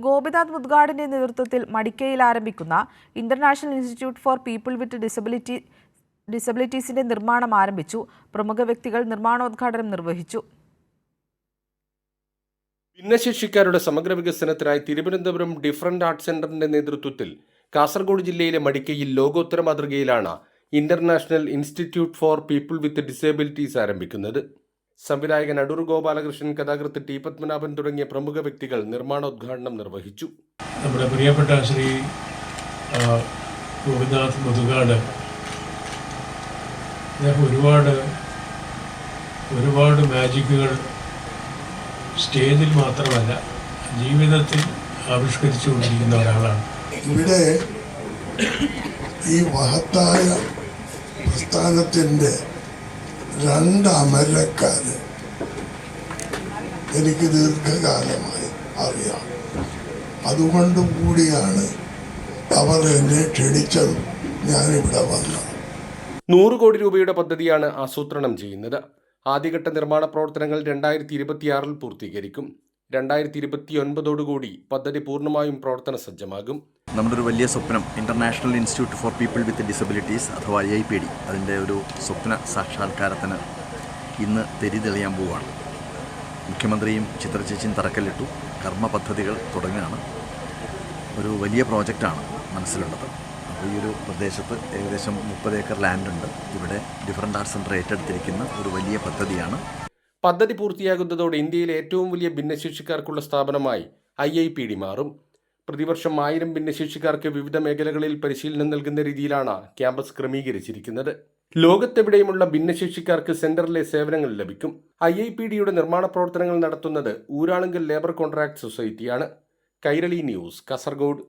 ഗോപിനാഥ് മുദ്ഗാഡിന്റെ നേതൃത്വത്തിൽ മടിക്കയിൽ ആരംഭിക്കുന്ന international institute for people with disability ഡിസബിലിറ്റീസിന്റെ നിർമ്മാണം ആരംഭിച്ചു. പ്രമുഖ വ്യക്തികൾ നിർമ്മാണോദ്ഘാടനം നിർവഹിച്ചു. ഭിന്നശേഷിക്കാരുടെ സമഗ്ര വികസനത്തിനായി തിരുവനന്തപുരം ഡിഫറന്റ് ആർട്ട് സെന്ററിന്റെ നേതൃത്വത്തിൽ കാസർഗോഡ് ജില്ലയിലെ മടിക്കയിൽ ലോകോത്തര മാതൃകയിലാണ് international institute for people with disabilities ആരംഭിക്കുന്നത്. സംവിധായകൻ അടൂർ ഗോപാലകൃഷ്ണൻ കഥാകൃത്ത് ടി പത്മനാഭൻ തുടങ്ങിയ പ്രമുഖ വ്യക്തികൾ നിർമ്മാണോദ്ഘാടനം നിർവഹിച്ചു. നമ്മുടെ പ്രിയപ്പെട്ട ശ്രീ ഗോപിനാഥ് മുതുകാട്. അദ്ദേഹം ഒരുപാട് ഒരുപാട് മാജിക്കുകൾ സ്റ്റേജിൽ മാത്രമല്ല ജീവിതത്തിൽ ആവിഷ്കരിച്ചു കൊണ്ടിരിക്കുന്ന ഒരാളാണ്. ഇവിടെ ഈ മഹത്തായ പ്രസ്ഥാനത്തിന്റെ രണ്ട് അമരക്കാര് എനിക്ക് ദീർഘകാലമായി അറിയാം. അതുകൊണ്ട് കൂടിയാണ് അവർ എന്നെ ക്ഷണിച്ചതും ഞാനിവിടെ വന്നത്. നൂറ് കോടി രൂപയുടെ പദ്ധതിയാണ് ആസൂത്രണം ചെയ്യുന്നത്. ആദ്യഘട്ട നിർമ്മാണ പ്രവർത്തനങ്ങൾ രണ്ടായിരത്തി ഇരുപത്തിയാറിൽ പൂർത്തീകരിക്കും. രണ്ടായിരത്തി ഇരുപത്തിയൊൻപതോടുകൂടി പദ്ധതി പൂർണമായും പ്രവർത്തന സജ്ജമാകും നമ്മുടെ ഒരു വലിയ സ്വപ്നം international institute for people with disabilities അഥവാ ഐ ഐ പി ഡി അതിന്റെ ഒരു സ്വപ്ന സാക്ഷാത്കാരത്തിന് ഇന്ന് തെരിതെളിയാൻ പോവുകയാണ്. മുഖ്യമന്ത്രിയും ചിത്രചേച്ചിയും തറക്കല്ലിട്ടു. കർമ്മ പദ്ധതികൾ തുടങ്ങുകയാണ്. ഒരു വലിയ പ്രോജക്റ്റാണ് മനസ്സിലുള്ളത്. അപ്പോൾ ഈ ഒരു പ്രദേശത്ത് ഏകദേശം മുപ്പത് ഏക്കർ ലാൻഡുണ്ട് ഇവിടെ ഡിഫറന്റ് ആർട്സ് സെന്റർ ഏറ്റെടുത്തിരിക്കുന്ന ഒരു വലിയ പദ്ധതിയാണ്. പദ്ധതി പൂർത്തിയാകുന്നതോടെ ഇന്ത്യയിലെ ഏറ്റവും വലിയ ഭിന്നശേഷിക്കാർക്കുള്ള സ്ഥാപനമായി ഐ ഐ പി ഡി മാറും. പ്രതിവർഷം ആയിരം ഭിന്നശേഷിക്കാർക്ക് വിവിധ മേഖലകളിൽ പരിശീലനം നൽകുന്ന രീതിയിലാണ് ക്യാമ്പസ് ക്രമീകരിച്ചിരിക്കുന്നത്. ലോകത്തെവിടെയുമുള്ള ഭിന്നശേഷിക്കാർക്ക് സെന്ററിലെ സേവനങ്ങൾ ലഭിക്കും. ഐ ഐ പി ഡിയുടെ നിർമ്മാണ പ്രവർത്തനങ്ങൾ നടത്തുന്നത് ഊരാളുങ്കൽ ലേബർ കോൺട്രാക്ട് സൊസൈറ്റിയാണ്. കൈരളി ന്യൂസ് കാസർഗോഡ്.